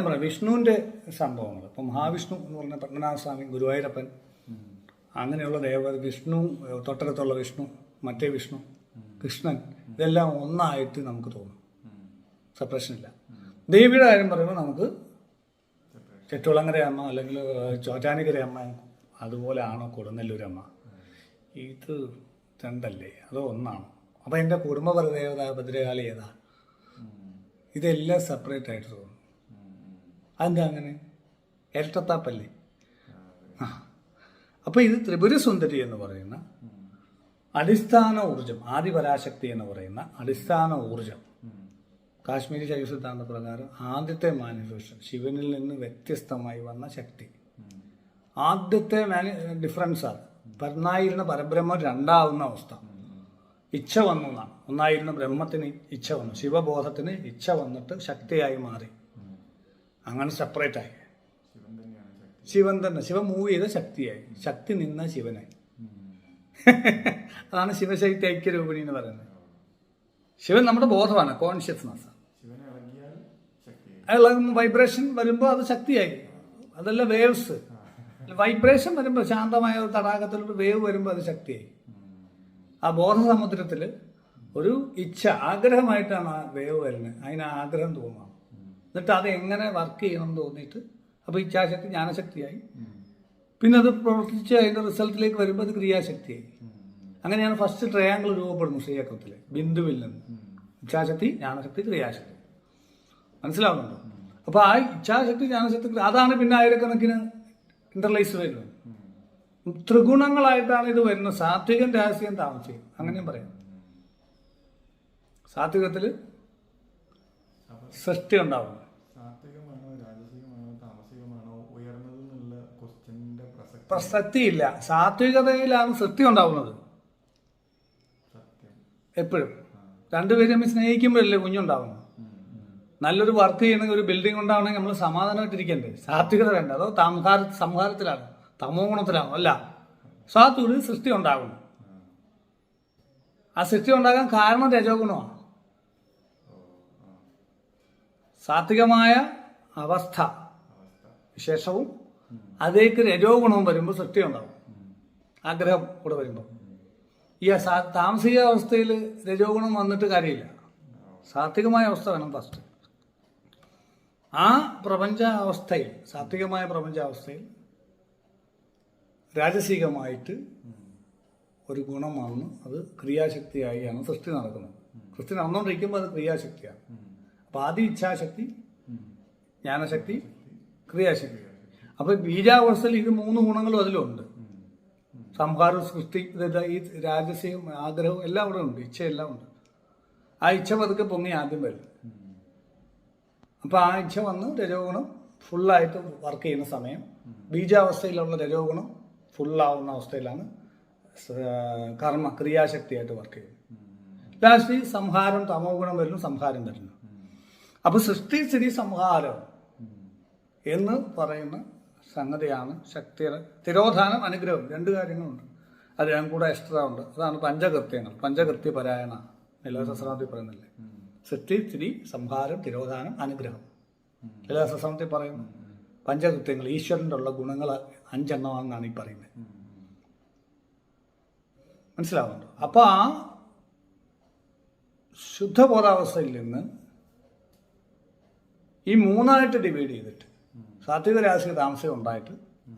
അതായത് പറയാം. വിഷ്ണുവിന്റെ സംഭവങ്ങൾ. ഇപ്പം മഹാവിഷ്ണു എന്ന് പറഞ്ഞ പത്മനാഭ സ്വാമി ഗുരുവായൂരപ്പൻ അങ്ങനെയുള്ള ദേവ വിഷ്ണു തൊട്ടടുത്തുള്ള വിഷ്ണു മറ്റേ വിഷ്ണു കൃഷ്ണൻ ഇതെല്ലാം ഒന്നായിട്ട് നമുക്ക് തോന്നും. സെപ്പറേഷൻ ഇല്ല ദേവിയുടെ കാര്യം പറയുമ്പോൾ നമുക്ക് ചെട്ടുളങ്ങര അമ്മ അല്ലെങ്കിൽ ചോറ്റാനിക്കര അമ്മ അതുപോലെ ആണോ കൊടുങ്ങല്ലൂർ അമ്മ ഇത് രണ്ടല്ലേ? അതോ ഒന്നാണോ? അപ്പം എന്റെ കുടുംബ ദേവത ഭദ്രകാളി ഏതാ? ഇതെല്ലാം സെപ്പറേറ്റ് ആയിട്ട് തോന്നും. അതെന്താ അങ്ങനെ? ഇരട്ടത്താപ്പല്ലേ ആ. അപ്പോൾ ഇത് ത്രിപുര സുന്ദരി എന്ന് പറയുന്ന അടിസ്ഥാന ഊർജം ആദിപരാശക്തി എന്ന് പറയുന്ന അടിസ്ഥാന ഊർജം കാശ്മീരി ശൈവ സിദ്ധാന്ത പ്രകാരം ആദ്യത്തെ മാനിഫെസ്റ്റേഷൻ ശിവനിൽ നിന്ന് വ്യത്യസ്തമായി വന്ന ശക്തി. ആദ്യത്തെ മാനി ഡിഫറൻസാണ് പരന്നായിരുന്ന പരബ്രഹ്മം രണ്ടാവുന്ന അവസ്ഥ. ഇച്ഛ വന്നു എന്നാണ്. ഒന്നായിരുന്ന ബ്രഹ്മത്തിന് ഇച്ഛ വന്നു. ശിവബോധത്തിന് ഇച്ഛ വന്നിട്ട് ശക്തിയായി മാറി. അങ്ങനെ സെപ്പറേറ്റ് ആയി. ശിവൻ തന്നെ. ശിവൻ മൂവ് ചെയ്ത ശക്തിയായി. ശക്തി നിന്ന ശിവനായി. അതാണ് ശിവശക്തി ഐക്യരൂപിണി എന്ന് പറയുന്നത്. ശിവൻ നമ്മുടെ ബോധമാണ് കോൺഷ്യസ്നസ് ഇളകുന്ന വൈബ്രേഷൻ വരുമ്പോൾ അത് ശക്തിയായി. അതല്ല വേവ്സ് വൈബ്രേഷൻ വരുമ്പോൾ ശാന്തമായ ഒരു തടാകത്തിൽ ഒരു വേവ് വരുമ്പോൾ അത് ശക്തിയായി. ആ ബോധസമുദ്രത്തിൽ ഒരു ഇച്ഛ ആഗ്രഹമായിട്ടാണ് ആ വേവ് വരുന്നത്. അതിന് ആഗ്രഹം തോന്നുന്നത് എന്നിട്ട് അത് എങ്ങനെ വർക്ക് ചെയ്യണം എന്ന് തോന്നിയിട്ട് അപ്പോൾ ഇച്ഛാശക്തി ജ്ഞാനശക്തിയായി. പിന്നെ അത് പ്രവർത്തിച്ച് അതിന്റെ റിസൾട്ടിലേക്ക് വരുമ്പോൾ അത് ക്രിയാശക്തിയായി. അങ്ങനെയാണ് ഫസ്റ്റ് ട്രയാങ്കിൾ രൂപപ്പെടുന്നത് ശ്രീചക്രത്തിൽ ബിന്ദുവിൽ നിന്ന്. ഇച്ഛാശക്തി ജ്ഞാനശക്തി ക്രിയാശക്തി. മനസ്സിലാവുന്നുണ്ടോ? അപ്പോൾ ആ ഇച്ഛാശക്തി ജ്ഞാനശക്തി അതാണ് പിന്നെ ആയിരക്കണക്കിന് ഇന്റർലൈസ് വരുന്നത്. ത്രിഗുണങ്ങളായിട്ടാണ് ഇത് വരുന്നത്. സാത്വികം രഹസ്യം താമസിക്കും അങ്ങനെയും പറയാം. സാത്വികത്തിൽ സൃഷ്ടി ഉണ്ടാവുന്നു. പ്രസക്തിയില്ല. സാത്വികതയിലാണ് സൃഷ്ടി ഉണ്ടാവുന്നത്. എപ്പോഴും. രണ്ടുപേരും തമ്മിൽ സ്നേഹിക്കുമ്പോഴല്ലേ കുഞ്ഞുണ്ടാവുന്നത്. നല്ലൊരു വർക്ക് ചെയ്യണമെങ്കിൽ ഒരു ബിൽഡിംഗ് ഉണ്ടാവണമെങ്കിൽ നമ്മൾ സമാധാനമായിട്ടിരിക്കണ്ടേ സാത്വികത വേണ്ട. അതോ താമഹാര സംഹാരത്തിലാണ് തമോ ഗുണത്തിലാണോ. അല്ല. സാത്വിക സൃഷ്ടി ഉണ്ടാകുന്നു ആ സൃഷ്ടി ഉണ്ടാകാൻ കാരണം രജോ ഗുണമാണ് സാത്വികമായ അവസ്ഥ. വിശേഷവും അതേക്ക് രജോ ഗുണവും വരുമ്പോൾ സൃഷ്ടി ഉണ്ടാവും ആഗ്രഹം കൂടെ വരുമ്പോൾ ഈ താമസിക അവസ്ഥയിൽ രജോ ഗുണം വന്നിട്ട് കാര്യമില്ല. സാത്വികമായ അവസ്ഥ വേണം ഫസ്റ്റ് ആ പ്രപഞ്ച അവസ്ഥയിൽ സാത്വികമായ പ്രപഞ്ച അവസ്ഥയിൽ രാജസികമായിട്ട് ഒരു ഗുണം വന്ന് അത് ക്രിയാശക്തിയായാണ് സൃഷ്ടി നടക്കുന്നത്. സൃഷ്ടി നടന്നുകൊണ്ടിരിക്കുമ്പോൾ അത് ക്രിയാശക്തിയാണ്. അപ്പോൾ ആദ്യ ഇച്ഛാശക്തി ജ്ഞാനശക്തി ക്രിയാശക്തി അപ്പോൾ ബീജാവസ്ഥയിൽ ഇത് മൂന്ന് ഗുണങ്ങളും അതിലുണ്ട്. സംഹാരം സൃഷ്ടി ഈ രാജസ്യം ആഗ്രഹവും എല്ലാം അവിടെ ഉണ്ട് ഇച്ഛയെല്ലാം ഉണ്ട്. ആ ഇച്ഛ പതുക്കെ പൊങ്ങി ആദ്യം വരും. അപ്പൊ ആ ഇച്ഛ വന്ന് രജോഗുണം ഫുള്ളായിട്ട് വർക്ക് ചെയ്യുന്ന സമയം. ബീജാവസ്ഥയിലുള്ള രജോഗുണം ഫുള്ളാവുന്ന അവസ്ഥയിലാണ് കർമ്മ ക്രിയാശക്തിയായിട്ട് വർക്ക് ചെയ്യുന്നത്. ലാസ്റ്റ് സംഹാരം തമോ ഗുണം വരുന്നു സംഹാരം വരുന്നു. അപ്പൊ സൃഷ്ടി സ്ഥിതി സംഹാരം എന്ന് പറയുന്ന സംഗതിയാണ് ശക്തി തിരോധാനം അനുഗ്രഹം. രണ്ട് കാര്യങ്ങളുണ്ട്. അത് ഞാൻ കൂടെ എക്സ്ട്രാ ഉണ്ട്. അതാണ് പഞ്ചകൃത്യങ്ങൾ. പഞ്ചകൃത്യ പരായണ. ലളിതസഹസ്രാന്തി പറയുന്നില്ലേ? സൃഷ്ടി സ്ഥിതി സംഹാരം തിരോധാനം അനുഗ്രഹം. ലളിതസഹസ്രാന്തി പറയുന്നു പഞ്ചകൃത്യങ്ങൾ ഈശ്വരന്റെ ഉള്ള ഗുണങ്ങൾ അഞ്ചെണ്ണമാണെന്നാണ് ഈ പറയുന്നത്. മനസ്സിലാവുന്നുണ്ടോ? അപ്പോൾ ആ ശുദ്ധബോധാവസ്ഥയിൽ നിന്ന് ഈ മൂന്നായിട്ട് ഡിവൈഡ് ചെയ്തിട്ട് സാത്വിക രാജസിക താമസം ഉണ്ടായിട്ട്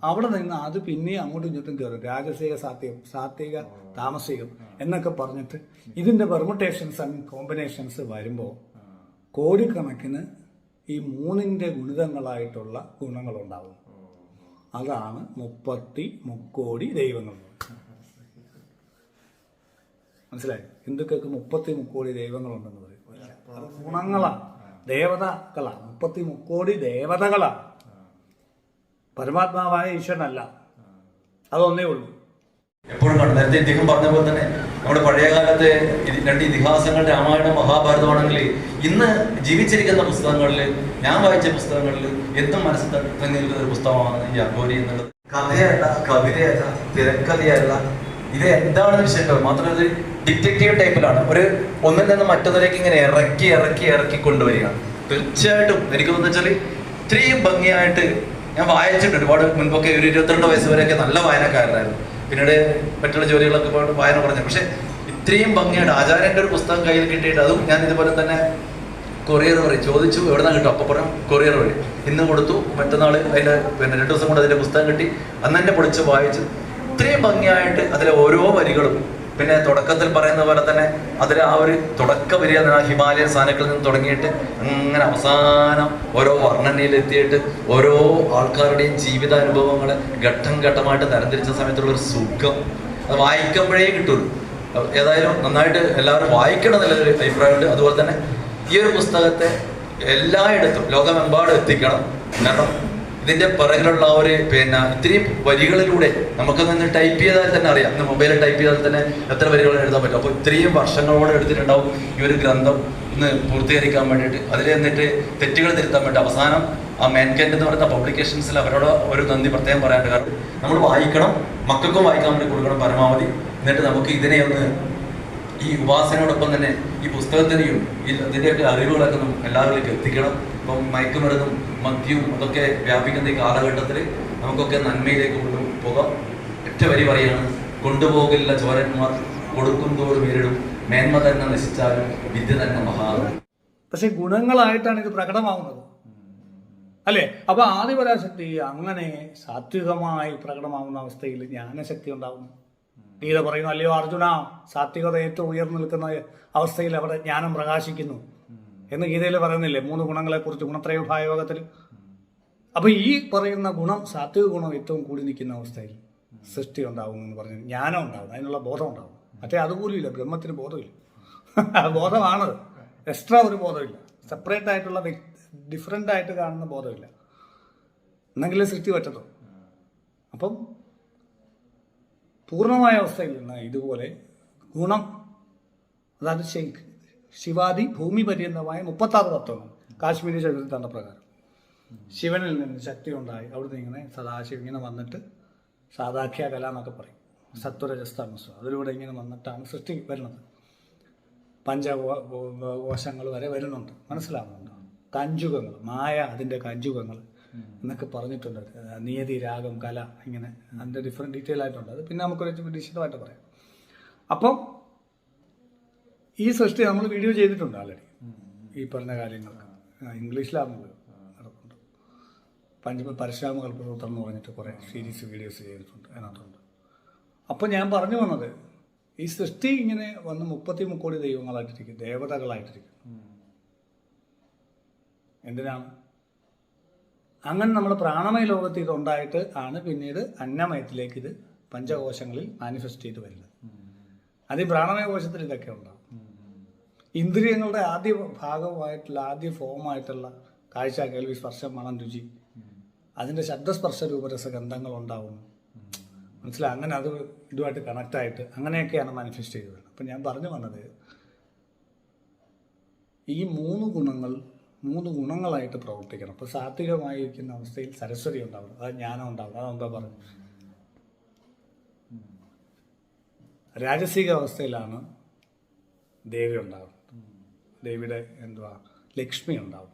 അവിടെ നിന്ന് അത് പിന്നെ അങ്ങോട്ടും ഇങ്ങോട്ടും കയറും രാജസിക സാത്വികം സാത്വിക താമസികം എന്നൊക്കെ പറഞ്ഞിട്ട് ഇതിന്റെ പെർമുട്ടേഷൻസ് ആൻഡ് കോമ്പിനേഷൻസ് വരുമ്പോൾ കോടിക്കണക്കിന് ഈ മൂന്നിന്റെ ഗുണിതങ്ങളായിട്ടുള്ള ഗുണങ്ങളുണ്ടാവും. അതാണ് മുപ്പത്തി മുക്കോടി ദൈവങ്ങൾ. മനസ്സിലായി? ഹിന്ദുക്കൾക്ക് മുപ്പത്തി മുക്കോടി ദൈവങ്ങളുണ്ടെന്ന് പറയും. ഗുണങ്ങളാണ് ദേവതകളാണ് മുപ്പത്തി മുക്കോടി ദേവതകളാണ് പരമാത്മാവായ ഈശ്വരനല്ല. അതൊന്നേ ഉള്ളൂ. എപ്പോഴും നേരത്തെ ഇദ്ദേഹം പറഞ്ഞ പോലെ തന്നെ നമ്മുടെ പഴയകാലത്തെ രണ്ട് ഇതിഹാസങ്ങൾ രാമായണം മഹാഭാരതമാണെങ്കിൽ ഇന്ന് ജീവിച്ചിരിക്കുന്ന പുസ്തകങ്ങളിൽ ഞാൻ വായിച്ച പുസ്തകങ്ങളിൽ എന്തും മനസ്സിൽ തങ്ങി നിൽക്കുന്ന ഒരു പുസ്തകമാണ് ഈ അഘോരി എന്നുള്ളത്. കഥയല്ല കവിതയല്ല തിരക്കഥയല്ല ഇത് എന്താണ് വിഷയം മാത്രമല്ല ഒരു ഡിറ്റക്റ്റീവ് ടൈപ്പിലാണ്. ഒരു ഒന്നിൽ നിന്ന് മറ്റൊന്നിലേക്ക് ഇങ്ങനെ ഇറക്കി ഇറക്കി ഇറക്കി കൊണ്ടുവരികയാണ് തീർച്ചയായിട്ടും. എനിക്ക് തോന്നുന്നു വെച്ചാൽ ഇത്രയും ഭംഗിയായിട്ട് ഞാൻ വായിച്ചിട്ടുണ്ട് ഒരുപാട് മുൻപൊക്കെ ഒരു ഇരുപത്തിരണ്ട് വയസ്സ് വരെയൊക്കെ നല്ല വായനക്കാരനായിരുന്നു. പിന്നീട് മറ്റുള്ള ജോലികളൊക്കെ പോയിട്ട് വായന പറഞ്ഞു പക്ഷെ ഇത്രയും ഭംഗിയായിട്ട് ആചാര്യന്റെ ഒരു പുസ്തകം കയ്യിൽ കിട്ടിയിട്ട് അതും ഞാൻ ഇതുപോലെ തന്നെ കൊറിയർ വഴി ചോദിച്ചു എവിടെ നിന്നാണ് കിട്ടും? അപ്പോൾ പറഞ്ഞു കൊറിയർ വഴി. ഇന്ന് കൊടുത്തു മറ്റന്നാൾ അതിന്റെ പിന്നെ രണ്ട് ദിവസം കൊണ്ട് അതിന്റെ പുസ്തകം കിട്ടി. അന്ന് തന്നെ പൊളിച്ച് വായിച്ചു. ഇത്രയും ഭംഗിയായിട്ട് അതിലെ ഓരോ വരികളും പിന്നെ തുടക്കത്തിൽ പറയുന്ന പോലെ തന്നെ അതിൽ ആ ഒരു തുടക്ക പറഞ്ഞാൽ ഹിമാലയൻ സാധനങ്ങളിൽ നിന്ന് തുടങ്ങിയിട്ട് അങ്ങനെ അവസാനം ഓരോ വർണനയിലെത്തിയിട്ട് ഓരോ ആൾക്കാരുടെയും ജീവിതാനുഭവങ്ങൾ ഘട്ടം ഘട്ടമായിട്ട് തരംതിരിച്ച സമയത്തുള്ള ഒരു സുഖം. അത് വായിക്കുമ്പോഴേ കിട്ടുള്ളൂ ഏതായാലും നന്നായിട്ട് എല്ലാവരും വായിക്കണം എന്നുള്ളൊരു അഭിപ്രായമുണ്ട്. അതുപോലെ തന്നെ ഈ ഒരു പുസ്തകത്തെ എല്ലായിടത്തും ലോകമെമ്പാടും എത്തിക്കണം. കാരണം ഇതിന്റെ പിറകിലുള്ള ആ ഒരു പിന്നെ ഇത്രയും വരികളിലൂടെ നമുക്ക് നിന്ന് ടൈപ്പ് ചെയ്താൽ തന്നെ അറിയാം. ഇന്ന് മൊബൈലിൽ ടൈപ്പ് ചെയ്താൽ തന്നെ എത്ര വരികൾ എഴുതാൻ പറ്റും. അപ്പോൾ ഇത്രയും വർഷങ്ങളോടെ എടുത്തിട്ടുണ്ടാവും ഈ ഒരു ഗ്രന്ഥം ഇന്ന് പൂർത്തീകരിക്കാൻ വേണ്ടിയിട്ട്. അതിൽ എന്നിട്ട് തെറ്റുകൾ തിരുത്താൻ വേണ്ടി അവസാനം ആ മേൻകെൻഡ് എന്ന് പറയുന്ന പബ്ലിക്കേഷൻസിൽ അവരോട് ഒരു നന്ദി പ്രത്യേകം പറയാനുണ്ട്. കാരണം നമ്മൾ വായിക്കണം മക്കൾക്കും വായിക്കാൻ വേണ്ടി കൊടുക്കണം പരമാവധി. എന്നിട്ട് നമുക്ക് ഇതിനെ ഒന്ന് ഈ ഉപാസനയോടൊപ്പം തന്നെ ഈ പുസ്തകത്തിനെയും ഇതിന്റെയൊക്കെ അറിവുകളൊക്കെ എല്ലാവരിലേക്ക് എത്തിക്കണം. ഇപ്പം മയക്കുമരുന്നും മദ്യവും അതൊക്കെ വ്യാപിക്കുന്ന ഈ കാലഘട്ടത്തിൽ നമുക്കൊക്കെ നന്മയിലേക്ക് കൊണ്ടുപോകാം ഒറ്റ വരി പറയാണ് കൊണ്ടുപോകില്ല ചോരന്മാർ കൊടുക്കും തോറും നേരിടും. മേന്മ തന്നെ നശിച്ചാലും വിദ്യ തന്നെ മഹാറും പക്ഷെ ഗുണങ്ങളായിട്ടാണ് ഇത് പ്രകടമാവുന്നത്. അല്ലേ? അപ്പൊ ആദിപരാശക്തി അങ്ങനെ സാത്വികമായി പ്രകടമാവുന്ന അവസ്ഥയിൽ ജ്ഞാനശക്തി ഉണ്ടാവുന്നു. ഗീത പറയുന്നു അല്ലയോ അർജുന സാത്വികത ഏറ്റവും ഉയർന്നു നിൽക്കുന്ന അവസ്ഥയിൽ അവിടെ ജ്ഞാനം പ്രകാശിക്കുന്നു. എന്ന് ഗീതയിൽ പറയുന്നില്ലേ മൂന്ന് ഗുണങ്ങളെ കുറിച്ച് ഗുണത്രയോഭായോഗത്തിൽ അപ്പൊ ഈ പറയുന്ന ഗുണം സാത്വിക ഗുണം ഏറ്റവും കൂടി നിൽക്കുന്ന അവസ്ഥയിൽ സൃഷ്ടി ഉണ്ടാവും എന്ന് പറഞ്ഞു ജ്ഞാനം ഉണ്ടാവും അതിനുള്ള ബോധം ഉണ്ടാവും മറ്റേ അതുപോലും ഇല്ല ബ്രഹ്മത്തിന് ബോധമില്ല. ബോധമാണ്. എക്സ്ട്രാ ഒരു ബോധമില്ല. സെപ്പറേറ്റ് ആയിട്ടുള്ള ഡിഫറെന്റ് ആയിട്ട് കാണുന്ന ബോധമില്ല. എന്നെങ്കിലേ സൃഷ്ടി പറ്റത്തുള്ളൂ. അപ്പം പൂർണമായ അവസ്ഥയിൽ നിന്ന് ഇതുപോലെ ഗുണം അതായത് ശൈ- ശിവാദി ഭൂമി പര്യന്തമായ മുപ്പത്താറ് തത്വങ്ങൾ. കാശ്മീരി ചരിത്രത്തിന്റെ പ്രകാരം. ശിവനിൽ നിന്ന് ശക്തി ഉണ്ടായി. അവിടുന്ന് ഇങ്ങനെ സദാശിവ ഇങ്ങനെ വന്നിട്ട് സാധാഖ്യ കല എന്നൊക്കെ പറയും. സത്വരജസ്തമസ് അതിലൂടെ ഇങ്ങനെ വന്നിട്ടാണ് സൃഷ്ടി വരുന്നത്. പഞ്ചകോശങ്ങൾ വരെ വരുന്നുണ്ട്. മനസ്സിലാവുന്നുണ്ട്? കഞ്ചുകങ്ങൾ മായ അതിന്റെ കഞ്ചുകങ്ങൾ എന്നൊക്കെ പറഞ്ഞിട്ടുണ്ട്. നിയതി രാഗം കല ഇങ്ങനെ അതിന്റെ ഡിഫറെന്റ് ഡീറ്റെയിൽ ആയിട്ടുണ്ട്. അത് പിന്നെ നമുക്കൊരു വിശദമായിട്ട് പറയാം. അപ്പം ഈ സൃഷ്ടി നമ്മൾ വീഡിയോ ചെയ്തിട്ടുണ്ട് ആൾറെഡി ഈ പറഞ്ഞ കാര്യങ്ങൾ. ഇംഗ്ലീഷിലാണ് നടക്കുന്നുണ്ട് പഞ്ച പരശുരാമ കൽപ്പസൂത്രം എന്ന് പറഞ്ഞിട്ട് കുറേ സീരീസ് വീഡിയോസ് ചെയ്തിട്ടുണ്ട് അതിനകത്തുണ്ട്. അപ്പോൾ ഞാൻ പറഞ്ഞു വന്നത് ഈ സൃഷ്ടി ഇങ്ങനെ വന്ന് മുപ്പത്തി മുക്കോടി ദൈവങ്ങളായിട്ടിരിക്കും ദേവതകളായിട്ടിരിക്കും. എന്തിനാണ്? അങ്ങനെ നമ്മുടെ പ്രാണമയ ലോകത്ത് ഇതുണ്ടായിട്ട് ആണ് പിന്നീട് അന്നമയത്തിലേക്ക് ഇത് പഞ്ചകോശങ്ങളിൽ മാനിഫെസ്റ്റ് ചെയ്ത് വരുന്നത്. അത് ഈ പ്രാണമയ കോശത്തിൽ ഇതൊക്കെ ഉണ്ടാവും. ഇന്ദ്രിയങ്ങളുടെ ആദ്യ ഭാഗമായിട്ടുള്ള ആദ്യ ഫോമായിട്ടുള്ള കാഴ്ച കേൾവി സ്പർശം മണം രുചി അതിന്റെ ശബ്ദസ്പർശ രൂപരസ ഗന്ധങ്ങൾ ഉണ്ടാവുന്നു മനസ്സിലായി അങ്ങനെ അത് ഇതുമായിട്ട് കണക്ട് ആയിട്ട് അങ്ങനെയൊക്കെയാണ് മാനിഫെസ്റ്റ് ചെയ്തത്. അപ്പം ഞാൻ പറഞ്ഞു വന്നത് ഈ മൂന്ന് ഗുണങ്ങൾ മൂന്ന് ഗുണങ്ങളായിട്ട് പ്രവർത്തിക്കണം. അപ്പോൾ സാത്വികമായിരിക്കുന്ന അവസ്ഥയിൽ സരസ്വതി ഉണ്ടാവണം അത് ജ്ഞാനം ഉണ്ടാവണം. അതെന്താ പറഞ്ഞു രാജസിക അവസ്ഥയിലാണ് ദേവി ഉണ്ടാവുന്നത്. ദേവിയുടെ എന്തുവാ ലക്ഷ്മി ഉണ്ടാവും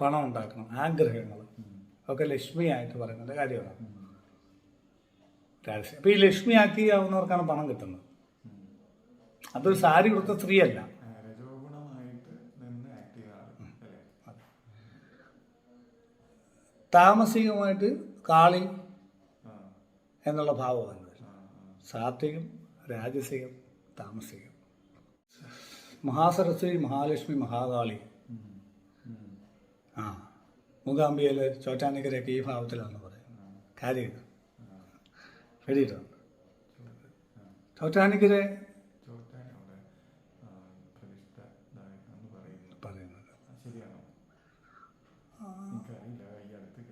പണം ഉണ്ടാക്കണം ആഗ്രഹങ്ങൾ. ഒക്കെ ലക്ഷ്മിയായിട്ട് പറയുന്നത് കാര്യമാണ്. രഹസ്യം അപ്പോൾ ഈ ലക്ഷ്മി ആക്കിയാവുന്നവർക്കാണ് പണം കിട്ടുന്നത്. അതൊരു സാരി കൊടുത്ത സ്ത്രീയല്ല. താമസികമായിട്ട് കാളി എന്നുള്ള ഭാവമാണ് സാത്വികം രാജസികം താമസികം. മഹാസരസ്വതി മഹാലക്ഷ്മി മഹാകാളി. ആ മൂകാംബിയിൽ ചോറ്റാനിക്കരയൊക്കെ ഈ ഭാവത്തിലാണെന്ന് പറയുന്നത് കാര്യം എഴുതിയിട്ടുണ്ട് ചോറ്റാനിക്കര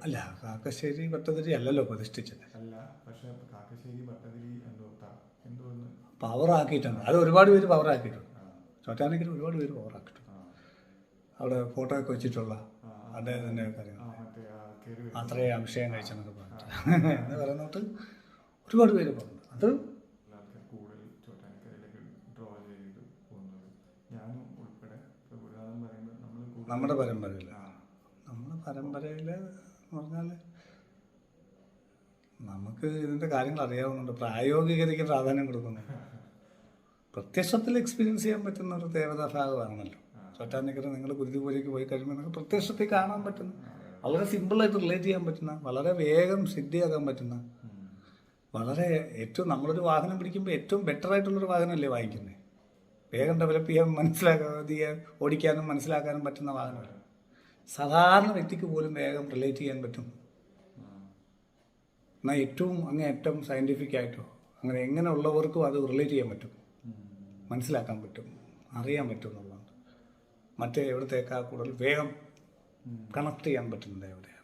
അല്ല കാക്കശ്ശേരി ഭട്ടതിരി അല്ലല്ലോ പ്രതിഷ്ഠിച്ചത്. പവറാക്കിയിട്ടുണ്ട് അത് ഒരുപാട് പേര് പവറാക്കിയിട്ടുണ്ട് ആ, ചോറ്റാനിക്കര ഒരുപാട് പേര് പവറാക്കിയിട്ടുണ്ട് അവിടെ ഫോട്ടോ ഒക്കെ വെച്ചിട്ടുള്ള അദ്ദേഹം തന്നെ കാര്യങ്ങൾ അംശയം അത്രയും അഭിഷേകം കഴിച്ചെന്നൊക്കെ പറഞ്ഞു എന്ന് പറയുന്നിട്ട് ഒരുപാട് പേര് പറഞ്ഞു. അത് നമ്മുടെ പരമ്പരയിൽ നമ്മുടെ പരമ്പരയിൽ എന്ന് പറഞ്ഞാൽ നമുക്ക് ഇതിന്റെ കാര്യങ്ങൾ അറിയാവുന്നുണ്ട്. പ്രായോഗികതയ്ക്ക് പ്രാധാന്യം കൊടുക്കുന്നു. പ്രത്യക്ഷത്തിൽ എക്സ്പീരിയൻസ് ചെയ്യാൻ പറ്റുന്ന ഒരു ദേവതാ ഭാഗമാണല്ലോ. ചോറ്റാനിക്കര നിങ്ങൾ ഗുരുതിപൂരയ്ക്ക് പോയി കഴിയുമ്പോൾ നിങ്ങൾക്ക് പ്രത്യക്ഷത്തിൽ കാണാൻ പറ്റുന്ന വളരെ സിമ്പിളായിട്ട് റിലേറ്റ് ചെയ്യാൻ പറ്റുന്ന വളരെ വേഗം സിദ്ധിയാക്കാൻ പറ്റുന്ന വളരെ ഏറ്റവും നമ്മളൊരു വാഹനം പിടിക്കുമ്പോൾ ഏറ്റവും ബെറ്റർ ആയിട്ടുള്ളൊരു വാഹനമല്ലേ വാങ്ങിക്കുന്നത് വേഗം ഡെവലപ്പ് ചെയ്യാൻ മനസ്സിലാക്കാൻ ഓടിക്കാനും മനസ്സിലാക്കാനും പറ്റുന്ന വാഹനമല്ല. സാധാരണ വ്യക്തിക്ക് പോലും വേഗം റിലേറ്റ് ചെയ്യാൻ പറ്റും. എന്നാൽ ഏറ്റവും അങ്ങേറ്റം സയന്റിഫിക്കായിട്ടോ സയന്റിഫിക് ആയിട്ടോ അങ്ങനെ എങ്ങനെയുള്ളവർക്കും അത് റിലേറ്റ് ചെയ്യാൻ പറ്റും. മനസ്സിലാക്കാൻ പറ്റും അറിയാൻ പറ്റും എന്നുള്ളതാണ്. മറ്റേ എവിടത്തേക്കാ കൂടുതൽ വേഗം കണക്ട് ചെയ്യാൻ പറ്റുന്നത് എവിടെയാണ്.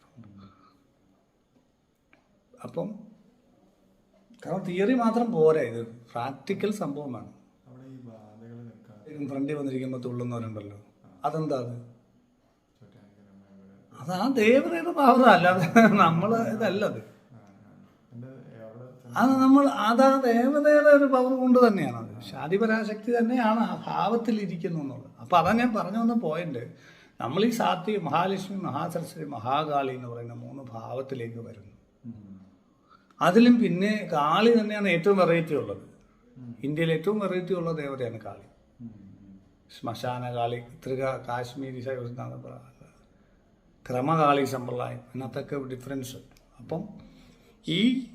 അപ്പം കാരണം തിയറി മാത്രം പോരാ ഇത് പ്രാക്ടിക്കൽ സംഭവമാണ്. ഫ്രണ്ടിൽ വന്നിരിക്കുമ്പോൾ തുള്ളുന്നവരുണ്ടല്ലോ. അതെന്താ അത്? അതാ ആ ദേവതയുടെ ഭാവത അല്ലാതെ നമ്മൾ ഇതല്ലത്. അത് നമ്മൾ അതാ ദേവതയുടെ ഒരു പവർ കൊണ്ട് തന്നെയാണ് അത്. ശാതിപരാശക്തി തന്നെയാണ് ആ ഭാവത്തിൽ ഇരിക്കുന്നു എന്നുള്ളത്. അപ്പോൾ അതാ ഞാൻ പറഞ്ഞു വന്ന പോയിന്റ് നമ്മൾ ഈ സാത്വി മഹാലക്ഷ്മി മഹാസരസ്വതി മഹാകാളി എന്ന് പറയുന്ന മൂന്ന് ഭാവത്തിലേക്ക് വരുന്നു. അതിലും പിന്നെ കാളി തന്നെയാണ് ഏറ്റവും വെറൈറ്റി ഉള്ളത്. ഇന്ത്യയിൽ ഏറ്റവും വെറൈറ്റി ഉള്ള ദേവതയാണ് കാളി. ശ്മശാന കാളി ത്രിക കാശ്മീരി ക്രമകാളി സമ്പ്രദായം അതിനകത്തൊക്കെ ഡിഫറൻസ് അപ്പം ഈ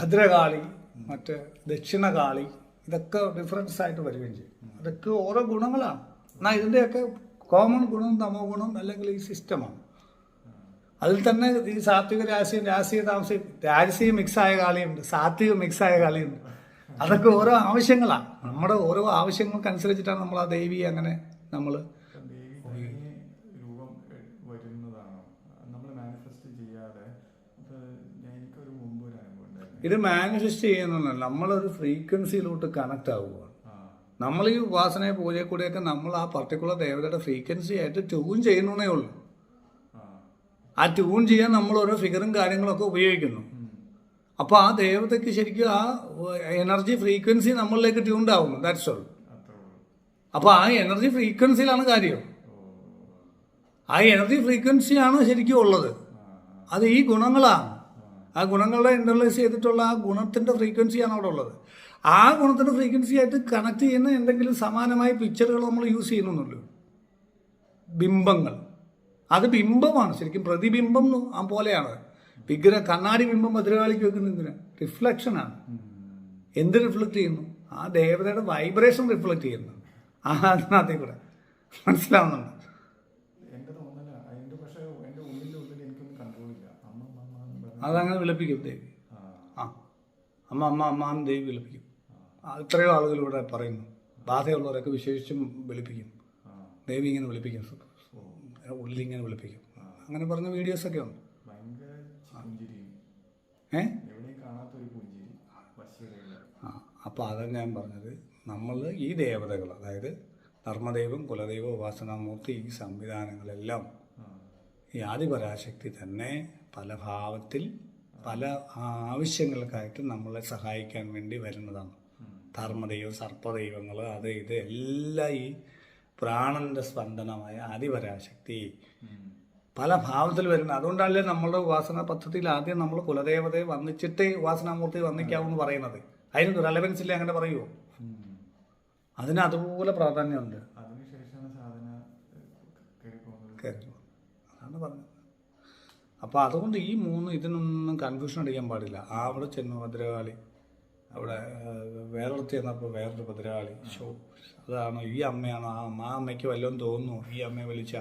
ഭദ്രകാളി മറ്റ് ദക്ഷിണകാളി ഇതൊക്കെ ഡിഫറൻസ് ആയിട്ട് വരികയും ചെയ്യും. അതൊക്കെ ഓരോ ഗുണങ്ങളാണ്. എന്നാൽ ഇതിന്റെയൊക്കെ കോമൺ ഗുണം തമോ ഗുണം അല്ലെങ്കിൽ ഈ സിസ്റ്റമാണ് അതിൽ തന്നെ ഈ സാത്വിക രാശിയും രാശിക താമസം രാജസീയ മിക്സായ കാളിയുണ്ട് സാത്വിക മിക്സായ കാളിയുണ്ട്. അതൊക്കെ ഓരോ ആവശ്യങ്ങളാണ്. നമ്മുടെ ഓരോ ആവശ്യങ്ങൾക്കനുസരിച്ചിട്ടാണ് നമ്മൾ ആ ദേവി അങ്ങനെ നമ്മൾ ഇപ്പം ദേവി തനിയെ രൂപം എ- വരുന്നതാണോ നമ്മൾ മാനിഫെസ്റ്റ് ചെയ്യാതെ ഇപ്പൊ ഞാൻ എനിക്കൊരു മുമ്പ് ഒരു അനുഭവം ഉണ്ടായിരുന്നു ഇത് മാനിഫെസ്റ്റ് ചെയ്യുന്നതല്ല. നമ്മളൊരു ഫ്രീക്വൻസിയിലോട്ട് കണക്ട് ആവുകയാണ് നമ്മൾ ഈ ഉപാസനയെ പൂജയെ കൂടെയൊക്കെ നമ്മൾ ആ പർട്ടിക്കുലർ ദേവതയുടെ ഫ്രീക്വൻസി ആയിട്ട് ട്യൂൺ ചെയ്യുന്നേ ഉള്ളൂ. ആ. ട്യൂൺ ചെയ്യാൻ നമ്മൾ ഓരോ ഫിഗറും കാര്യങ്ങളൊക്കെ ഉപയോഗിക്കുന്നു. അപ്പൊ അപ്പോൾ ആ ദേവതയ്ക്ക് ശരിക്കും ആ എനർജി ഫ്രീക്വൻസി നമ്മളിലേക്ക് ട്യൂൺഡ് ആവുന്നു. ദാറ്റ്സ് ഓൾ അപ്പൊ അപ്പോൾ ആ എനർജി ഫ്രീക്വൻസിയിലാണ് കാര്യം. ആ എനർജി ഫ്രീക്വൻസിയാണ് ശരിക്കും ഉള്ളത്. അത് ഈ ഗുണങ്ങളാണ്. ആ ഗുണങ്ങളെ ഇന്റർലൈസ് ചെയ്തിട്ടുള്ള ആ ഗുണത്തിന്റെ ഫ്രീക്വൻസിയാണ് അവിടെ ഉള്ളത്. ആ ഗുണത്തിന്റെ ഫ്രീക്വൻസി ആയിട്ട് കണക്ട് ചെയ്യുന്ന എന്തെങ്കിലും സമാനമായ പിക്ചറുകൾ നമ്മൾ യൂസ് ചെയ്യുന്നുള്ളൂ ബിംബങ്ങൾ. അത് ബിംബമാണ്. ശരിക്കും പ്രതിബിംബം ആ പോലെയാണ്. വിഗ്രഹ കണ്ണാടി ബിംബം ഭദ്രകാളിക്ക് വെക്കുന്ന എന്തിനാ? റിഫ്ലക്ഷനാണ് എന്ത് റിഫ്ലക്ട് ചെയ്യുന്നു? ആ ദേവതയുടെ വൈബ്രേഷൻ റിഫ്ലക്ട് ചെയ്യുന്നു. ആ അതിനകത്തേക്കൂടെ. മനസ്സിലാവുന്നുണ്ട് എന്റെ തോന്നല അതിന്റെ പക്ഷെ എന്റെ ഉള്ളിന്റെ ഉള്ളിൽ എനിക്കൊന്നും കൺട്രോൾ ഇല്ല അമ്മ അമ്മ എന്ന് പറഞ്ഞ് അതങ്ങനെ വിളിപ്പിക്കും ദേവി ആ. അമ്മ അമ്മ അമ്മ എന്ന് ദേവി വിളിപ്പിക്കും ഇത്രയോ ആളുകൾ ഇവിടെ പറയുന്നു. ബാധയുള്ളവരൊക്കെ വിശേഷിച്ചും വിളിപ്പിക്കും. ദേവി ഇങ്ങനെ വിളിപ്പിക്കും. ഉള്ളിലിങ്ങനെ വിളിപ്പിക്കും. അങ്ങനെ പറഞ്ഞ വീഡിയോസ് ഒക്കെ ഉണ്ട് ഏ? ആ. അപ്പോൾ അതാണ് ഞാൻ പറഞ്ഞത്. നമ്മൾ ഈ ദേവതകൾ അതായത് ധർമ്മദൈവം കുലദൈവം ഉപാസനാമൂർത്തി ഈ സംവിധാനങ്ങളെല്ലാം ഈ ആദിപരാശക്തി തന്നെ പല ഭാവത്തിൽ പല ആവശ്യങ്ങൾക്കായിട്ട് നമ്മളെ സഹായിക്കാൻ വേണ്ടി വരുന്നതാണ്. ധർമ്മദൈവം സർപ്പദൈവങ്ങൾ അത് ഇത് എല്ലാം ഈ പ്രാണന്റെ സ്പന്ദനമായ ആദിപരാശക്തി. പല ഭാവത്തിൽ വരുന്നത് അതുകൊണ്ടല്ലേ നമ്മളുടെ ഉപാസന പദ്ധതിയിൽ ആദ്യം നമ്മൾ കുലദേവതയെ വന്നിച്ചിട്ടേ ഉപാസനാമൂർത്തി വന്നിക്കാവെന്ന് പറയുന്നത്. അതിന് റെലവൻസ് ഇല്ല അങ്ങനെ പറയുമോ അതിന് അതുപോലെ പ്രാധാന്യമുണ്ട്. അതാണ് പറഞ്ഞത്. അപ്പോൾ അതുകൊണ്ട് ഈ മൂന്ന് ഇതിനൊന്നും കൺഫ്യൂഷൻ അടിക്കാൻ പാടില്ല. ആ അവിടെ ചെന്നു ഭദ്രകാളി അവിടെ വേറൊരു ചെന്നപ്പോൾ വേറൊരു ഭദ്രകാളി. ഷോ അതാണ് ഈ അമ്മയാണോ? ആ അമ്മ ആ അമ്മയ്ക്ക് വല്ലതും തോന്നുന്നു. ഈ അമ്മയെ വിളിച്ച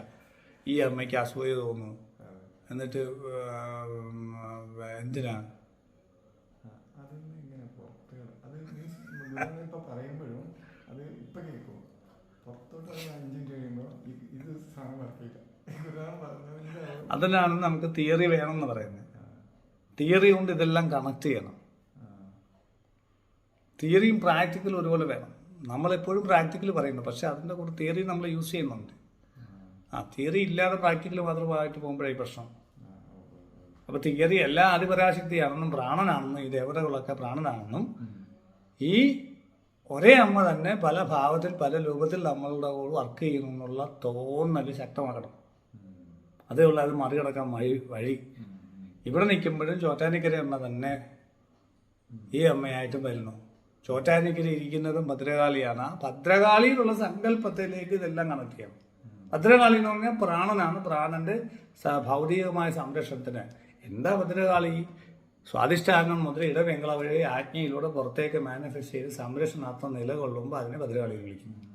ഈ അമ്മയ്ക്ക് അസൂയ തോന്നുന്നു. എന്നിട്ട് എന്തിനാണ്? എന്തിനാ ആ, അതൊന്നും ഇങ്ങനെ പുറത്ത് അത് മീൻസ് ഇപ്പൊ പറയുമ്പോഴും അത് ഇപ്പൊ കേൾക്കും പുറത്തോട്ട് ഒരു അഞ്ച് മിനിറ്റ് കഴിയുമ്പോൾ ഇത് സാധനം വർക്കില്ല ഗുരുവാൻ പറഞ്ഞതിന്റെ ആ- അതിനാണ് നമുക്ക് തിയറി വേണം എന്ന് പറയുന്നത്. തിയറി കൊണ്ട് ഇതെല്ലാം കണക്ട് ചെയ്യണം. തിയറിയും പ്രാക്ടിക്കലും ഒരുപോലെ വേണം. നമ്മളെപ്പോഴും പ്രാക്ടിക്കൽ പറയുന്നു. പക്ഷെ അതിന്റെ കൂടെ തിയറി നമ്മൾ യൂസ് ചെയ്യുന്നുണ്ട്. ആ തിയറി ഇല്ലാതെ പ്രാക്ടിക്കൽ മാത്രമായിട്ട് പോകുമ്പോഴേ പ്രശ്നം. അപ്പോൾ തിയറി എല്ലാ ആദിപരാശക്തിയാണെന്നും പ്രാണനാണെന്നും ഈ ദേവതകളൊക്കെ പ്രാണനാണെന്നും ഈ ഒരേ അമ്മ തന്നെ പല ഭാവത്തിൽ പല രൂപത്തിൽ നമ്മളുടെ വർക്ക് ചെയ്യുന്നു എന്നുള്ള തോന്നൽ ശക്തമാക്കണം. അതേ ഉള്ളൂ അത് മറികടക്കാൻ വഴി വഴി. ഇവിടെ നിൽക്കുമ്പോഴും ചോറ്റാനിക്കര അമ്മ തന്നെ ഈ അമ്മയായിട്ട് വരുന്നു. ചോറ്റാനിക്കര ഇരിക്കുന്നതും ഭദ്രകാളിയാണ്. ആ ഭദ്രകാളിയിലുള്ള സങ്കല്പത്തിലേക്ക് ഇതെല്ലാം കണക്ട് ചെയ്യാം. ഭദ്രകാളി എന്ന് പറഞ്ഞാൽ പ്രാണനാണ്. പ്രാണന്റെ ഭൗതികമായ സംരക്ഷണത്തിന്. എന്താ ഭദ്രകാളി? സ്വാധിഷ്ഠാനം മുതൽ ഇടവെങ്കള വഴി ആജ്ഞയിലൂടെ പുറത്തേക്ക് മാനിഫെസ്റ്റ് ചെയ്ത് സംരക്ഷണാർത്ഥം നിലകൊള്ളുമ്പോൾ അതിനെ ഭദ്രകാളി എന്ന് വിളിക്കും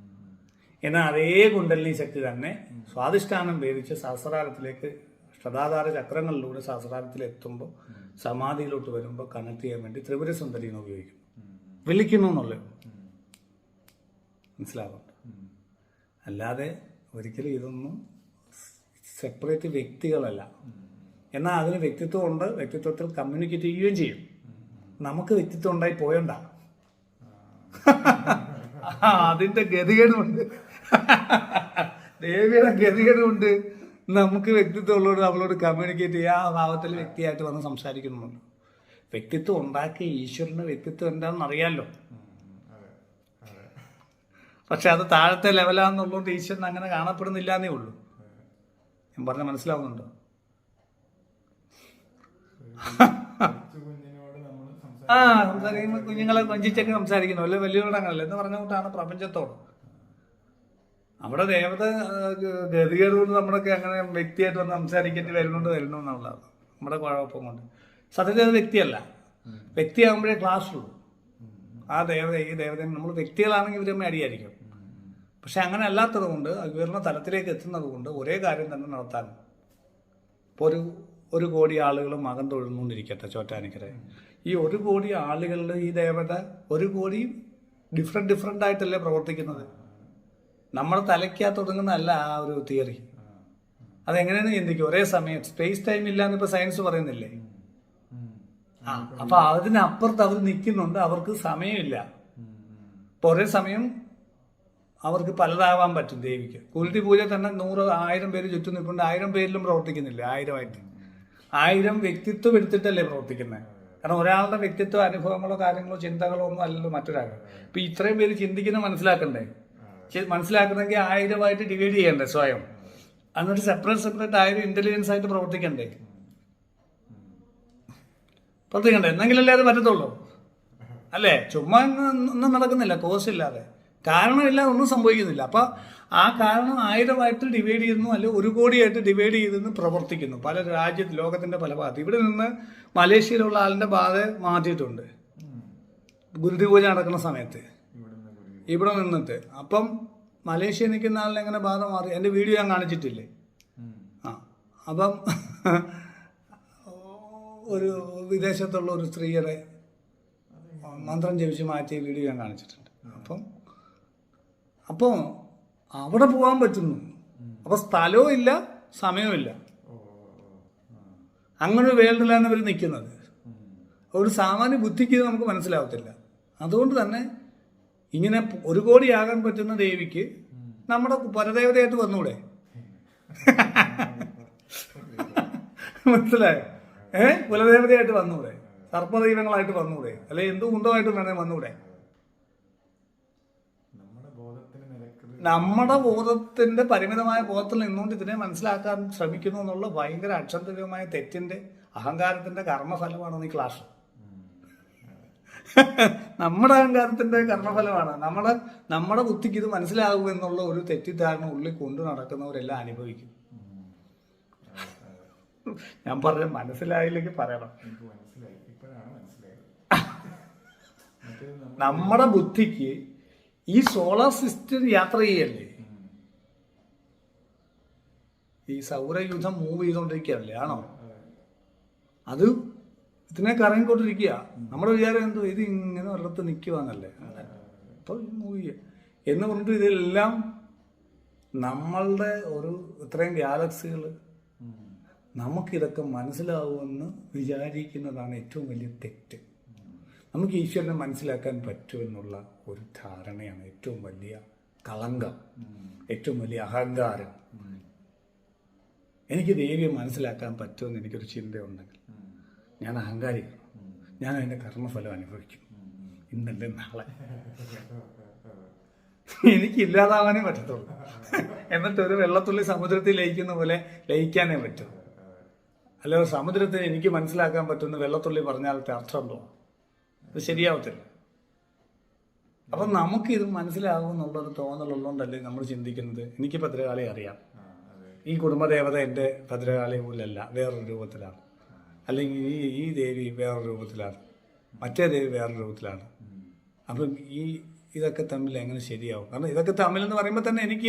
എന്നാൽ അതേ കുണ്ടലിനി ശക്തി തന്നെ സ്വാധിഷ്ഠാനം ഭേദിച്ച് സഹസ്രാരത്തിലേക്ക് ഷടാധാര ചക്രങ്ങളിലൂടെ സഹസ്രാരത്തിൽ എത്തുമ്പോൾ സമാധിയിലോട്ട് വരുമ്പോൾ കണക്ട് ചെയ്യാൻ വേണ്ടി ത്രിപുര സുന്ദരീനെ ഉപയോഗിക്കും. വിളിക്കുന്നു എന്നുള്ളത്. മനസ്സിലാവുന്നുണ്ട്? അല്ലാതെ ഒരിക്കലും ഇതൊന്നും സെപ്പറേറ്റ് വ്യക്തികളല്ല. എന്നാൽ അതിന് വ്യക്തിത്വം ഉണ്ട്. വ്യക്തിത്വത്തിൽ കമ്മ്യൂണിക്കേറ്റ് ചെയ്യുകയും ചെയ്യും. നമുക്ക് വ്യക്തിത്വം ഉണ്ടായി പോയണ്ട? അതിന്റെ ഗതികേടുമുണ്ട് ദേവിയുടെ ഗതികേടുമുണ്ട് നമുക്ക് വ്യക്തിത്വം ഉള്ളവർ അവളോട് കമ്മ്യൂണിക്കേറ്റ് ചെയ്യുക ആ ഭാവത്തിൽ വ്യക്തിയായിട്ട് വന്ന് സംസാരിക്കുന്നുണ്ട്. വ്യക്തിത്വം ഉണ്ടാക്കിയ ഈശ്വരന് വ്യക്തിത്വം എന്താണെന്ന് അറിയാമല്ലോ പക്ഷെ അത് താഴത്തെ ലെവലാന്നുള്ളതുകൊണ്ട് ഈശ്വരൻ അങ്ങനെ കാണപ്പെടുന്നില്ല എന്നേ ഉള്ളൂ. ഞാൻ പറഞ്ഞ മനസ്സിലാവുന്നുണ്ടോ? ആ സംസാരിക്കും സംസാരിക്കുമ്പോൾ കുഞ്ഞുങ്ങളെ കൊഞ്ചിച്ചൊക്കെ സംസാരിക്കുന്നു. അല്ലെ വലിയവരോട് അങ്ങനല്ല എന്ന് പറഞ്ഞ കൂട്ടാണ് പ്രപഞ്ചത്തോട്. അവിടെ ദേവത ഗതികേട് കൊണ്ട് നമ്മളൊക്കെ അങ്ങനെ വ്യക്തിയായിട്ട് വന്ന് സംസാരിക്കേണ്ടി വരുന്നുണ്ട് വരുന്നു എന്നുള്ളതാണ്. നമ്മുടെ കുഴപ്പം കൊണ്ട്. സത്യത്തിൽ അത് വ്യക്തിയല്ല. വ്യക്തിയാകുമ്പോഴേ ക്ലാസ് ഉള്ളൂ ആ ദേവത ഈ ദേവത നമ്മൾ വ്യക്തികളാണെങ്കിൽ ഇവരമ്മ അടിയായിരിക്കും. പക്ഷെ അങ്ങനെ അല്ലാത്തത് കൊണ്ട് ഉയർന്ന തലത്തിലേക്ക് എത്തുന്നത് കൊണ്ട് ഒരേ കാര്യം തന്നെ നടത്താൻ ഇപ്പോൾ ഒരു ഒരു കോടി ആളുകൾ മകൻ തൊഴുന്നുകൊണ്ടിരിക്കട്ടെ ചോറ്റാനിക്കരെ. ഈ ഒരു കോടി ആളുകളിൽ ഈ ദേവത ഒരു കോടി ഡിഫറെന്റ് ഡിഫറെന്റ് ആയിട്ടല്ലേ പ്രവർത്തിക്കുന്നത്? നമ്മുടെ തലയ്ക്കകത്ത് ഒതുങ്ങുന്നതല്ല ആ ഒരു തിയറി. അതെങ്ങനെയാണ് ചിന്തിക്കും ഒരേ സമയം സ്പേസ് ടൈം ഇല്ല എന്നിപ്പോൾ സയൻസ് പറയുന്നില്ലേ? ആ അപ്പൊ അതിനപ്പുറത്ത് അവർ നിൽക്കുന്നുണ്ട് അവർക്ക് സമയമില്ല. ഇപ്പൊ ഒരേ സമയം അവർക്ക് പലതാവാൻ പറ്റും ദേവിക്ക്. കുൽതി പൂജ തന്നെ നൂറ് ആയിരം പേര് ചുറ്റും നിൽപ്പുണ്ട്. ആയിരം പേരിലും പ്രവർത്തിക്കുന്നില്ല ആയിരമായിട്ട്. ആയിരം വ്യക്തിത്വം എടുത്തിട്ടല്ലേ പ്രവർത്തിക്കുന്നത് കാരണം ഒരാളുടെ വ്യക്തിത്വ അനുഭവങ്ങളോ കാര്യങ്ങളോ ചിന്തകളോ ഒന്നും അല്ലല്ലോ മറ്റൊരാൾ ഇപ്പൊ ഇത്രയും പേര് ചിന്തിക്കുന്ന മനസ്സിലാക്കണ്ടേ? മനസ്സിലാക്കണമെങ്കിൽ ആയിരമായിട്ട് ഡിവൈഡ് ചെയ്യണ്ടേ സ്വയം. എന്നിട്ട് സെപ്പറേറ്റ് സെപ്പറേറ്റ് ആയിരം ഇന്റലിജൻസ് ആയിട്ട് പ്രവർത്തിക്കണ്ടേ? പ്രവർത്തിക്കണ്ടേ? എന്നെങ്കിലല്ലേ അത് പറ്റത്തുള്ളൂ. അല്ലേ? ചുമ്മാ ഒന്നും നടക്കുന്നില്ല കോസ് ഇല്ലാതെ. കാരണമില്ലാതെ ഒന്നും സംഭവിക്കുന്നില്ല. അപ്പൊ ആ കാരണം ആയിരമായിട്ട് ഡിവൈഡ് ചെയ്യുന്നു അല്ലെ ഒരു കോടിയായിട്ട് ഡിവൈഡ് ചെയ്തെന്ന് പ്രവർത്തിക്കുന്നു. പല രാജ്യത്ത് ലോകത്തിന്റെ പല ഭാഗത്ത്. ഇവിടെ നിന്ന് മലേഷ്യയിലുള്ള ആളിന്റെ ബാധ മാറ്റിയിട്ടുണ്ട്. ഗുരുതി പൂജ നടക്കുന്ന സമയത്ത്. ഇവിടെ നിന്നിട്ട്. അപ്പം മലേഷ്യ നിൽക്കുന്ന ആളിനെ എങ്ങനെ ബാധ മാറി? എന്റെ വീഡിയോ ഞാൻ കാണിച്ചിട്ടില്ലേ? ആ. അപ്പം ഒരു വിദേശത്തുള്ള ഒരു സ്ത്രീയുടെ മന്ത്രം ജപിച്ച് മാറ്റിയ വീഡിയോ ഞാൻ കാണിച്ചിട്ടുണ്ട്. അപ്പം അപ്പോൾ അവിടെ പോകാൻ പറ്റുന്നു. അപ്പോൾ സ്ഥലവും ഇല്ല സമയമില്ല. അങ്ങനെ ഒരു വേൾഡിലാണ് ഇവർ നിൽക്കുന്നത്. ഒരു സാമാന്യ ബുദ്ധിക്ക് നമുക്ക് മനസ്സിലാവത്തില്ല. അതുകൊണ്ട് തന്നെ ഇങ്ങനെ ഒരു കോടി കോടിയാകാൻ പറ്റുന്ന ദേവിക്ക് നമ്മുടെ പരദേവതയായിട്ട് വന്നൂടെ? മനസ്സിലായോ? ഏ? കുലദേവതയായിട്ട് വന്നൂടെ? സർപ്പദൈവങ്ങളായിട്ട് വന്നൂടെ? അല്ലെ എന്തു കുന്തമായിട്ടും വേണേ വന്നൂടെ? നമ്മുടെ ബോധത്തിന്റെ പരിമിതമായ ബോധത്തിൽ നിന്നുകൊണ്ട് ഇതിനെ മനസ്സിലാക്കാൻ ശ്രമിക്കുന്നു എന്നുള്ള ഭയങ്കര അക്ഷന്തവ്യമായ തെറ്റിന്റെ അഹങ്കാരത്തിന്റെ കർമ്മഫലമാണ് ഈ ക്ലാസ്. നമ്മുടെ അഹങ്കാരത്തിന്റെ കർമ്മഫലമാണ്. നമ്മുടെ നമ്മുടെ ബുദ്ധിക്ക് ഇത് മനസ്സിലാകും എന്നുള്ള ഒരു തെറ്റിദ്ധാരണ ഉള്ളിൽ കൊണ്ടു നടക്കുന്നവരെല്ലാം അനുഭവിക്കും. ഞാൻ പറഞ്ഞ മനസ്സിലായില്ലെങ്കിൽ പറയണം. നമ്മുടെ ബുദ്ധിക്ക് ഈ സോളാർ സിസ്റ്റം യാത്ര ചെയ്യല്ലേ? ഈ സൗരയുദ്ധം മൂവ് ചെയ്തുകൊണ്ടിരിക്കുകയല്ലേ ആണോ? അത് ഇതിനെ കറങ്ങിക്കൊണ്ടിരിക്കുക. നമ്മുടെ വിചാരം എന്തോ ഇത് ഇങ്ങനെ ഒരിടത്ത് നിൽക്കുവാന്നല്ലേ അപ്പോൾ ചെയ്യുക എന്ന് പറഞ്ഞിട്ട് ഇതെല്ലാം നമ്മളുടെ ഒരു ഇത്രയും ഗാലക്സികൾ നമുക്കിതൊക്കെ മനസ്സിലാവുമെന്ന് വിചാരിക്കുന്നതാണ് ഏറ്റവും വലിയ തെറ്റ്. നമുക്ക് ഈശ്വരനെ മനസ്സിലാക്കാൻ പറ്റുമെന്നുള്ള ഒരു ധാരണയാണ് ഏറ്റവും വലിയ കളങ്കം ഏറ്റവും വലിയ അഹങ്കാരം. എനിക്ക് ദേവിയെ മനസ്സിലാക്കാൻ പറ്റുമെന്ന് എനിക്കൊരു ചിന്തയുണ്ടെങ്കിൽ ഞാൻ അഹങ്കാരിക്കണം ഞാൻ അതിന്റെ കർമ്മഫലം അനുഭവിക്കും. ഇന്നല്ലേ നാളെ. എനിക്ക് ഇല്ലാതാവാനേ പറ്റത്തുള്ളൂ. എന്നിട്ട് ഒരു വെള്ളത്തുള്ളി സമുദ്രത്തിൽ ലയിക്കുന്ന പോലെ ലയിക്കാനേ പറ്റൂ. അല്ല സമുദ്രത്തെ എനിക്ക് മനസ്സിലാക്കാൻ പറ്റുന്ന വെള്ളത്തുള്ളി പറഞ്ഞാൽ അർത്ഥം എന്തോ അത് ശരിയാവത്തില്ല. അപ്പം നമുക്ക് ഇത് മനസ്സിലാകും എന്നുള്ളൊരു തോന്നലുള്ളതുകൊണ്ടല്ലേ നമ്മൾ ചിന്തിക്കുന്നത്? എനിക്ക് ഭദ്രകാളി അറിയാം. ഈ കുടുംബദേവത എന്റെ ഭദ്രകാളി പോലല്ല വേറൊരു രൂപത്തിലാണ്. അല്ലെങ്കിൽ ഈ ഈ ദേവി വേറെ രൂപത്തിലാണ്. മറ്റേ ദേവി വേറെ രൂപത്തിലാണ്. അപ്പം ഈ ഇതൊക്കെ തമ്മിൽ എങ്ങനെ ശരിയാവും? കാരണം ഇതൊക്കെ തമ്മിലെന്ന് പറയുമ്പോൾ തന്നെ എനിക്ക്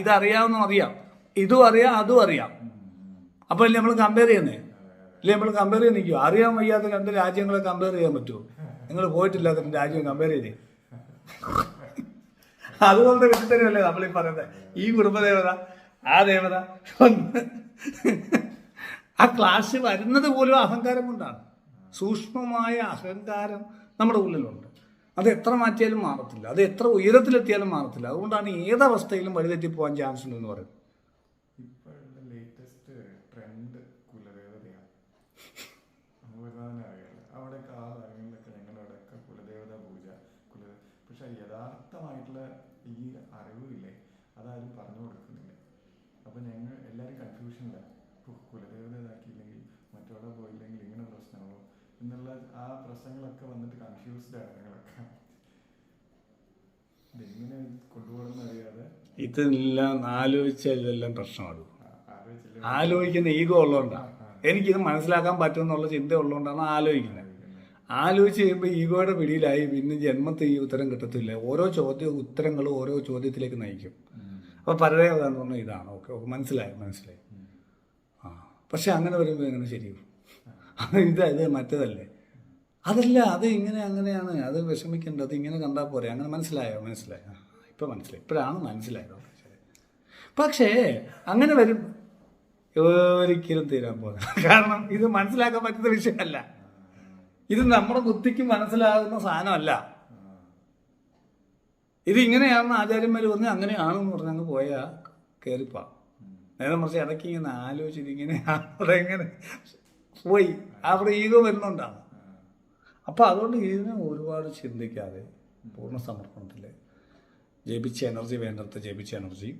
ഇതറിയാവുന്ന അറിയാം. ഇതും അറിയാം അതും അറിയാം. അപ്പോൾ അല്ലേ നമ്മൾ കമ്പയർ ചെയ്യുന്നേ? അല്ലേ നമ്മൾ കമ്പയർ ചെയ്യാൻ നിൽക്കുമോ അറിയാൻ വയ്യാത്ത രണ്ട് രാജ്യങ്ങളെ കമ്പയർ ചെയ്യാൻ പറ്റുമോ നിങ്ങൾ പോയിട്ടില്ലാത്ത രണ്ട് രാജ്യം കമ്പയർ ചെയ്തേ. അതുപോലത്തെ വിശുദ്ധരല്ലേ നമ്മളീ പറയുന്നത് ഈ കുടുംബദേവത ആ ദേവത ഒന്ന് ആ ക്ലാസ് വരുന്നത് പോലും അഹങ്കാരം കൊണ്ടാണ്. സൂക്ഷ്മമായ അഹങ്കാരം നമ്മുടെ ഉള്ളിലുണ്ട്. അത് എത്ര മാറ്റിയാലും മാറത്തില്ല. അത് എത്ര ഉയരത്തിലെത്തിയാലും മാറത്തില്ല. അതുകൊണ്ടാണ് ഏതവസ്ഥയിലും വഴിതെറ്റിപ്പോകാൻ ചാൻസ് ഉണ്ടെന്ന് പറയുന്നത് ഇപ്പോഴുള്ള ലേറ്റസ്റ്റ് ട്രെൻഡ് കുലദേവതയാണ് നമുക്ക് തന്നെ അറിയാലോ അവിടെയൊക്കെ ആ കാര്യങ്ങളിലൊക്കെ ഞങ്ങളുടെ അവിടെയൊക്കെ കുലദേവത പൂജ കുല പക്ഷെ യഥാർത്ഥമായിട്ടുള്ള ഈ അറിവില്ലേ അതാരും പറഞ്ഞു കൊടുക്കുന്നില്ല അപ്പൊ ഞങ്ങൾ എല്ലാവരും കൺഫ്യൂഷനില്ല കുലദേവത ഇതാക്കിയില്ലെങ്കിൽ മറ്റവിടെ പോയില്ലെങ്കിൽ ഇങ്ങനെ പ്രശ്നമാവും എന്നുള്ള ആ പ്രശ്നങ്ങളൊക്കെ വന്നിട്ട് കൺഫ്യൂസ്ഡ് ആണ് ഞങ്ങളൊക്കെ. ഇതെങ്ങനെ കൊണ്ടുപോകണമെന്ന് അറിയാതെ ഇതെല്ലാം ആലോചിച്ചാൽ ഇതെല്ലാം പ്രശ്നമാണ് ആലോചിക്കുന്ന ഈഗോ ഉള്ളതുകൊണ്ടാണ് എനിക്കിത് മനസ്സിലാക്കാൻ പറ്റുമെന്നുള്ള ചിന്ത ഉള്ളതുകൊണ്ടാണ് ആലോചിക്കുന്നത്. ആലോചിച്ച് കഴിയുമ്പോൾ ഈഗോയുടെ പിടിയിലായി പിന്നെ ജന്മത്തിൽ ഈ ഉത്തരം കിട്ടത്തില്ല. ഓരോ ചോദ്യ ഉത്തരങ്ങളും ഓരോ ചോദ്യത്തിലേക്ക് നയിക്കും. അപ്പോൾ പലരെയും എന്ന് പറഞ്ഞാൽ ഇതാണ്. ഓക്കെ ഓക്കെ മനസ്സിലായി മനസ്സിലായി. ആ പക്ഷെ അങ്ങനെ വരുമ്പോൾ എങ്ങനെ ശരിയാവും? ഇത് ഇത് മറ്റേതല്ലേ? അതല്ല അത് ഇങ്ങനെ അങ്ങനെയാണ്. അത് വിഷമിക്കേണ്ടത് അത് ഇങ്ങനെ കണ്ടാൽ പോരെ. അങ്ങനെ മനസ്സിലായോ? മനസ്സിലായോ? ഇപ്പോൾ ഇപ്പം മനസ്സിലായി. ഇപ്പോഴാണ് മനസ്സിലായത്. പക്ഷേ അങ്ങനെ വരും. ഒരിക്കലും തീരാൻ പോകുന്നത് കാരണം ഇത് മനസ്സിലാക്കാൻ പറ്റുന്ന വിഷയമല്ല. ഇത് നമ്മുടെ ബുദ്ധിക്ക് മനസ്സിലാകുന്ന സാധനമല്ല. ഇത് ഇങ്ങനെയാണെന്ന് ആചാര്യന്മാർ പറഞ്ഞ് അങ്ങനെയാണെന്ന് പറഞ്ഞ് അങ്ങ് പോയാൽ കയറിപ്പാ നേരെ മറിച്ച് ഇടയ്ക്ക് ഇങ്ങനെ ആലോചിച്ചിട്ട് ഇങ്ങനെ അതെങ്ങനെ? പോയി. അവിടെ ഈഗോ വരുന്നുണ്ടാണ് അപ്പോൾ അതുകൊണ്ട് ഇതിനെ ഒരുപാട് ചിന്തിക്കാതെ പൂർണ സമർപ്പണത്തിൽ ജപിച്ച എനർജി വേണ്ടടുത്ത് ജപിച്ച എനർജി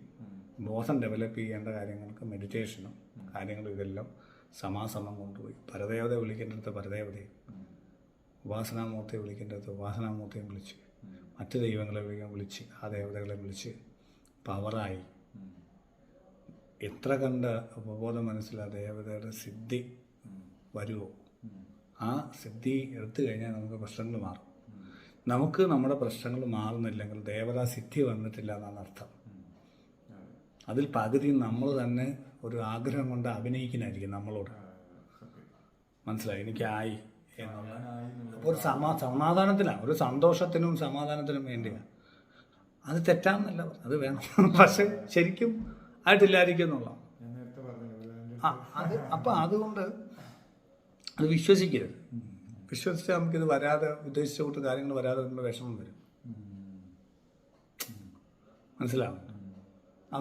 ബോധം ഡെവലപ്പ് ചെയ്യേണ്ട കാര്യങ്ങൾക്ക് മെഡിറ്റേഷനും കാര്യങ്ങളും ഇതെല്ലാം സമാസമം കൊണ്ടുപോയി. പരദേവത വിളിക്കേണ്ടടുത്ത് പരദേവതയും ഉപാസനാമൂർത്തിയെ വിളിക്കേണ്ടടുത്ത് ഉപാസനാമൂർത്തിയും വിളിച്ച് മറ്റ് ദൈവങ്ങളെ വിളിക്കാൻ വിളിച്ച് ആ ദേവതകളെ വിളിച്ച് പവറായി എത്ര കണ്ട ഉപബോധം മനസ്സിലാ ദേവതയുടെ സിദ്ധി വരുമോ ആ സിദ്ധി എടുത്തു കഴിഞ്ഞാൽ നമുക്ക് പ്രശ്നങ്ങൾ മാറും. നമുക്ക് നമ്മുടെ പ്രശ്നങ്ങൾ മാറുന്നില്ലെങ്കിൽ ദേവതാ സിദ്ധി വന്നിട്ടില്ല എന്നാണ് അർത്ഥം. അതിൽ പകുതി നമ്മൾ തന്നെ ഒരു ആഗ്രഹം കൊണ്ട് അഭിനയിക്കുന്നതായിരിക്കും നമ്മളോട്. മനസ്സിലായി? എനിക്കായി എന്നുള്ള അപ്പോൾ ഒരു സമാ സമാധാനത്തിലാണ് ഒരു സന്തോഷത്തിനും സമാധാനത്തിനും വേണ്ടിയാണ് അത് തെറ്റാന്നല്ല അത് വേണം. പക്ഷെ ശരിക്കും ആയിട്ടില്ലായിരിക്കും എന്നുള്ള അത് അപ്പം അതുകൊണ്ട് അത് വിശ്വസിക്കരുത്. വിശ്വസിച്ചാൽ നമുക്കിത് വരാതെ ഉദ്ദേശിച്ച കൂട്ട് കാര്യങ്ങൾ വരാതെ വരുമ്പോൾ വിഷമം വരും. മനസ്സിലാവും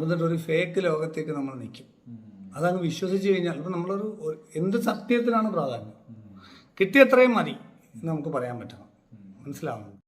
എന്നിട്ട് ഒരു ഫേക്ക് ലോകത്തേക്ക് നമ്മൾ നിൽക്കും. അതങ്ങ് വിശ്വസിച്ച് കഴിഞ്ഞാൽ ഇപ്പം നമ്മളൊരു എന്ത് സത്യത്തിനാണ് പ്രാധാന്യം? കിട്ടിയത്രയും മതി എന്ന് നമുക്ക് പറയാൻ പറ്റണം. മനസ്സിലാവുന്നുണ്ട്